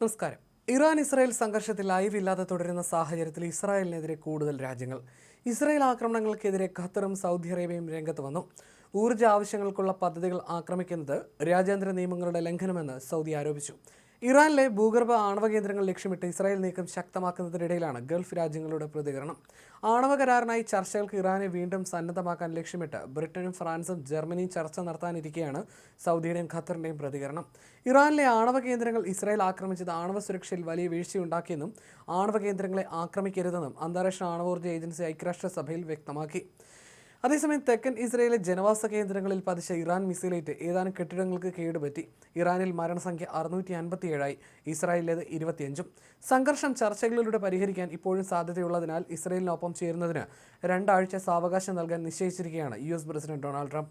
നമസ്കാരം. Iran Israel സംഘർഷത്തിൽ അയവില്ലാതെ തുടരുന്ന സാഹചര്യത്തിൽ ഇസ്രായേലിനെതിരെ കൂടുതൽ രാജ്യങ്ങൾ. ഇസ്രായേൽ ആക്രമണങ്ങൾക്കെതിരെ ഖത്തറും സൗദി അറേബ്യയും രംഗത്ത് വന്നു. ഊർജ ആവശ്യങ്ങൾക്കുള്ള പദ്ധതികൾ ആക്രമിക്കുന്നത് രാജ്യാന്തര നിയമങ്ങളുടെ ലംഘനമെന്ന് സൗദി ആരോപിച്ചു. ഇറാനിലെ ഭൂഗർഭ ആണവ കേന്ദ്രങ്ങൾ ലക്ഷ്യമിട്ട് ഇസ്രായേൽ നീക്കം ശക്തമാക്കുന്നതിനിടയിലാണ് ഗൾഫ് രാജ്യങ്ങളുടെ പ്രതികരണം. ആണവ കരാറിനായി ചർച്ചകൾക്ക് ഇറാനെ വീണ്ടും സന്നദ്ധമാക്കാൻ ലക്ഷ്യമിട്ട് ബ്രിട്ടനും ഫ്രാൻസും ജർമ്മനിയും ചർച്ച നടത്താനിരിക്കെയാണ് സൗദിയുടെയും ഖത്തറിന്റെയും പ്രതികരണം. ഇറാനിലെ ആണവ കേന്ദ്രങ്ങൾ ഇസ്രായേൽ ആക്രമിച്ചത് ആണവ സുരക്ഷയിൽ വലിയ വീഴ്ചയുണ്ടാക്കിയെന്നും ആണവ കേന്ദ്രങ്ങളെ ആക്രമിക്കരുതെന്നും അന്താരാഷ്ട്ര ആണവോർജ ഏജൻസി ഐക്യരാഷ്ട്രസഭയിൽ വ്യക്തമാക്കി. അതേസമയം തെക്കൻ ഇസ്രയേലിലെ ജനവാസ കേന്ദ്രങ്ങളിൽ പതിച്ച ഇറാൻ മിസൈലേറ്റ് ഏതാനും കെട്ടിടങ്ങൾക്ക് കേടുപറ്റി. ഇറാനിൽ മരണസംഖ്യ അറുന്നൂറ്റി അൻപത്തിയേഴായി ഇസ്രായേലിലേത് ഇരുപത്തിയഞ്ചും. സംഘർഷം ചർച്ചകളിലൂടെ പരിഹരിക്കാൻ ഇപ്പോഴും സാധ്യതയുള്ളതിനാൽ ഇസ്രയേലിനൊപ്പം ചേരുന്നതിന് രണ്ടാഴ്ച സാവകാശം നൽകാൻ നിശ്ചയിച്ചിരിക്കുകയാണ് U S president Donald Trump.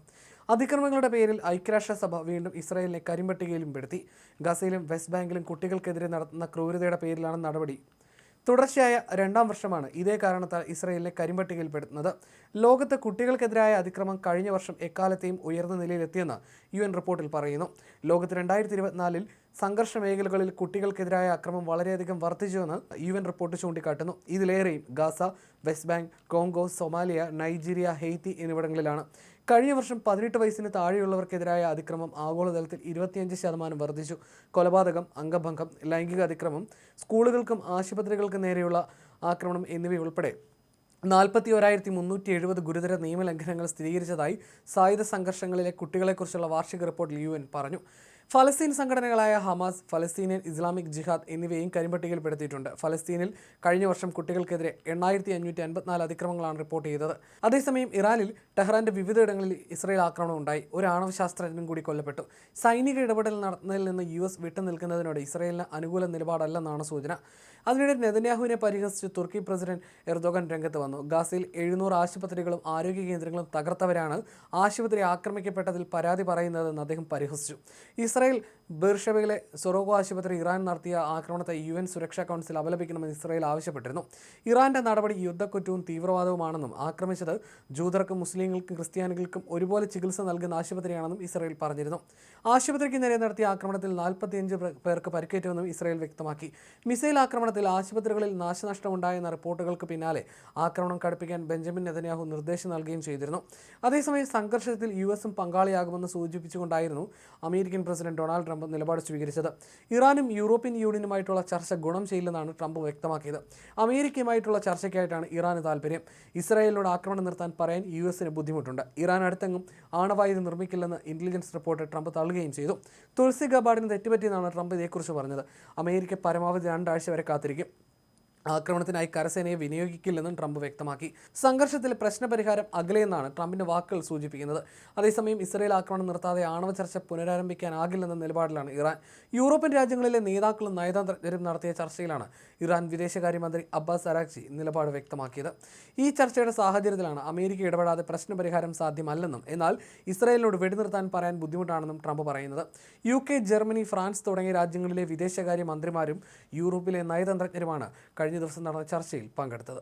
അതിക്രമങ്ങളുടെ പേരിൽ ഐക്യരാഷ്ട്രസഭ വീണ്ടും ഇസ്രായേലിനെ കരിമ്പട്ടികയിലും പെടുത്തി. ഗസയിലും വെസ്റ്റ് ബാങ്കിലും കുട്ടികൾക്കെതിരെ നടത്തുന്ന ക്രൂരതയുടെ പേരിലാണ് നടപടി തുടർച്ചയായ രണ്ടാം വർഷമാണ് ഇതേ കാരണത്താൽ ഇസ്രയേലിനെ കരിമ്പട്ടികയിൽപ്പെടുത്തുന്നത്. ലോകത്ത് കുട്ടികൾക്കെതിരായ അതിക്രമം കഴിഞ്ഞ വർഷം എക്കാലത്തെയും ഉയർന്ന നിലയിലെത്തിയെന്ന് യു എൻ റിപ്പോർട്ടിൽ പറയുന്നു. ലോകത്ത് രണ്ടായിരത്തി ഇരുപത്തിനാലിൽ സംഘർഷ മേഖലകളിൽ കുട്ടികൾക്കെതിരായ അക്രമം വളരെയധികം വർദ്ധിച്ചുവെന്ന് യു എൻ റിപ്പോർട്ട് ചൂണ്ടിക്കാട്ടുന്നു. ഇതിലേറെയും Gaza West Bank Congo Somalia Nigeria Haiti എന്നിവിടങ്ങളിലാണ് കഴിഞ്ഞ വർഷം പതിനെട്ട് വയസ്സിന് താഴെയുള്ളവർക്കെതിരായ അതിക്രമം ആഗോളതലത്തിൽ ഇരുപത്തിയഞ്ച് ശതമാനം വർദ്ധിച്ചു. കൊലപാതകം അംഗഭംഗം ലൈംഗിക അതിക്രമം സ്കൂളുകൾക്കും ആശുപത്രികൾക്കും നേരെയുള്ള ആക്രമണം എന്നിവയുൾപ്പെടെ നാൽപ്പത്തി ഒരായിരത്തി മുന്നൂറ്റി എഴുപത് ഗുരുതര നിയമലംഘനങ്ങൾ സ്ഥിരീകരിച്ചതായി സായുധ സംഘർഷങ്ങളിലെ കുട്ടികളെക്കുറിച്ചുള്ള വാർഷിക റിപ്പോർട്ടിൽ യു പറഞ്ഞു. ഫലസ്തീൻ സംഘടനകളായ ഹമാസ് ഫലസ്തീനിയൻ ഇസ്ലാമിക് ജിഹാദ് എന്നിവയും കരിമ്പട്ടികയിൽപ്പെടുത്തിയിട്ടുണ്ട്. ഫലസ്തീനിൽ കഴിഞ്ഞ വർഷം കുട്ടികൾക്കെതിരെ എണ്ണായിരത്തി അഞ്ഞൂറ്റി അൻപത്തിനാല് അതിക്രമങ്ങളാണ് റിപ്പോർട്ട് ചെയ്തത്. അതേസമയം ഇറാനിൽ ടെഹ്റാന്റെ വിവിധയിടങ്ങളിൽ ഇസ്രയേൽ ആക്രമണം ഉണ്ടായി. ഒരു ആണവശാസ്ത്രജ്ഞനും കൂടി കൊല്ലപ്പെട്ടു. സൈനിക ഇടപെടൽ നടന്നതിൽ നിന്ന് യു എസ് വിട്ടുനിൽക്കുന്നതിനോട് ഇസ്രയേലിന് അനുകൂല നിലപാടല്ലെന്നാണ് സൂചന. അതിനിടെ നെതന്യാഹുവിനെ പരിഹസിച്ച് തുർക്കി പ്രസിഡന്റ് എർദോഗൻ രംഗത്ത് വന്നു. ഗാസയിൽ എഴുന്നൂറ് ആശുപത്രികളും ആരോഗ്യ കേന്ദ്രങ്ങളും തകർത്തവരാണ് ആശുപത്രി ആക്രമിക്കപ്പെട്ടതിൽ പരാതി പറയുന്നതെന്ന് അദ്ദേഹം പരിഹസിച്ചു. ഇസ്രായേൽ ബിർഷബയിലെ സൊറോഗോ ആശുപത്രി ഇറാൻ നടത്തിയ ആക്രമണത്തെ യു എൻ സുരക്ഷാ കൗൺസിൽ അപലപിക്കണമെന്ന് ഇസ്രായേൽ ആവശ്യപ്പെട്ടിരുന്നു. ഇറാന്റെ നടപടി യുദ്ധക്കുറ്റവും തീവ്രവാദവുമാണെന്നും ആക്രമിച്ചത് ജൂതർക്കും മുസ്ലിങ്ങൾക്കും ക്രിസ്ത്യാനികൾക്കും ഒരുപോലെ ചികിത്സ നൽകുന്ന ആശുപത്രിയാണെന്നും ഇസ്രായേൽ പറഞ്ഞിരുന്നു. ആശുപത്രിക്ക് നേരെ നടത്തിയ ആക്രമണത്തിൽ നാൽപ്പത്തിയഞ്ച് പേർക്ക് പരിക്കേറ്റുവെന്നും ഇസ്രായേൽ വ്യക്തമാക്കി. മിസൈൽ ആക്രമണത്തിൽ ആശുപത്രികളിൽ നാശനഷ്ടമുണ്ടായെന്ന റിപ്പോർട്ടുകൾക്ക് പിന്നാലെ ആക്രമണം കടുപ്പിക്കാൻ ബെഞ്ചമിൻ നെതന്യാഹു നിർദ്ദേശം നൽകുകയും ചെയ്തിരുന്നു. അതേസമയം സംഘർഷത്തിൽ യു എസും പങ്കാളിയാകുമെന്ന് സൂചിപ്പിച്ചുകൊണ്ടായിരുന്നു അമേരിക്കൻ പ്രസിഡന്റ് ഡൊണാൾഡ് ട്രംപ് നിലപാട് സ്വീകരിച്ചത്. ഇറാനും യൂറോപ്യൻ യൂണിയനുമായിട്ടുള്ള ചർച്ച ഗുണം ചെയ്യില്ലെന്നാണ് ട്രംപ് വ്യക്തമാക്കിയത്. അമേരിക്കയുമായിട്ടുള്ള ചർച്ചയ്ക്കായിട്ടാണ് ഇറാന് താല്പര്യം. ഇസ്രായേലിനോട് ആക്രമണം നിർത്താൻ പറയാൻ യു എസിന് ബുദ്ധിമുട്ടുണ്ട്. ഇറാൻ അടുത്തെങ്ങും ആണവായുധം നിർമ്മിക്കില്ലെന്ന് ഇന്റലിജൻസ് റിപ്പോർട്ട് ട്രംപ് തള്ളുകയും ചെയ്തു. തുളസി ഗബാർഡിന് തെറ്റുപറ്റിയെന്നാണ് ട്രംപ് ഇതേക്കുറിച്ച് പറഞ്ഞത്. അമേരിക്ക പരമാവധി രണ്ടാഴ്ച വരെ കാത്തിരിക്കും. ആക്രമണത്തിനായി കരസേനയെ വിനിയോഗിക്കില്ലെന്നും ട്രംപ് വ്യക്തമാക്കി. സംഘർഷത്തിൽ പ്രശ്നപരിഹാരം അകലെയെന്നാണ് ട്രംപിന്റെ വാക്കുകൾ സൂചിപ്പിക്കുന്നത്. അതേസമയം ഇസ്രയേൽ ആക്രമണം നിർത്താതെ ആണവ ചർച്ച പുനരാരംഭിക്കാനാകില്ലെന്ന നിലപാടിലാണ് ഇറാൻ. യൂറോപ്യൻ രാജ്യങ്ങളിലെ നേതാക്കളും നയതന്ത്രജ്ഞരും നടത്തിയ ചർച്ചയിലാണ് ഇറാൻ വിദേശകാര്യമന്ത്രി അബ്ബാസ് അരാക്ചി നിലപാട് വ്യക്തമാക്കിയത്. ഈ ചർച്ചയുടെ സാഹചര്യത്തിലാണ് അമേരിക്ക ഇടപെടാതെ പ്രശ്നപരിഹാരം സാധ്യമല്ലെന്നും എന്നാൽ ഇസ്രയേലിനോട് വെടിനിർത്താൻ പറയാൻ ബുദ്ധിമുട്ടാണെന്നും ട്രംപ് പറയുന്നത്. യു ജർമ്മനി ഫ്രാൻസ് തുടങ്ങിയ രാജ്യങ്ങളിലെ വിദേശകാര്യ മന്ത്രിമാരും യൂറോപ്പിലെ നയതന്ത്രജ്ഞരുമാണ് കഴിഞ്ഞ ദിവസം നടന്ന ചർച്ചയിൽ പങ്കെടുത്തത്